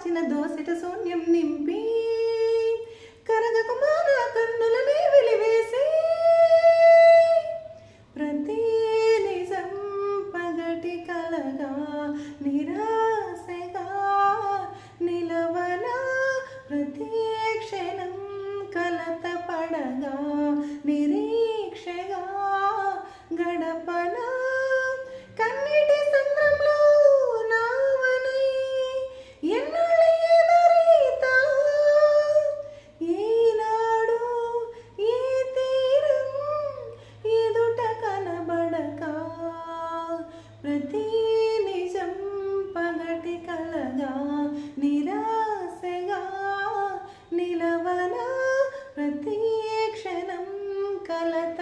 కాచిన దోసిట శూన్యం నింపి కరగ కుమార కన్నులనే వెలివేసి ప్రతి నిజం పగటి కలగా నిరాశగా నిలవన? ప్రతి క్షణం కలత పడగా నిరీక్షగా గడపనా? प्रतीये क्षणं कलत्।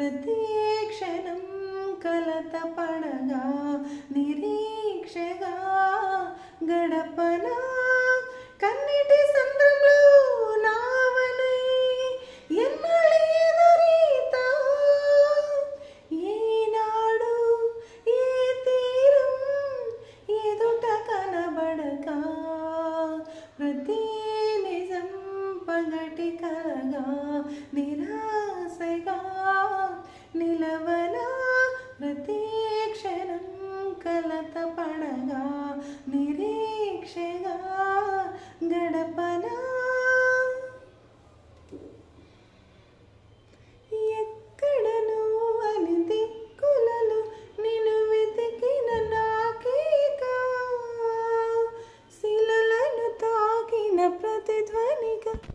ప్రతీక్షణం కలతపడగా నిరీక్షగా గడపనా కన్నిటి సంద్రంలో నావనై ఎన్నడేదరీతా ఈనాడు ఈ తీరం ఎదుట కనబడక ప్రతి నిజం పగటి కలగా నిరీ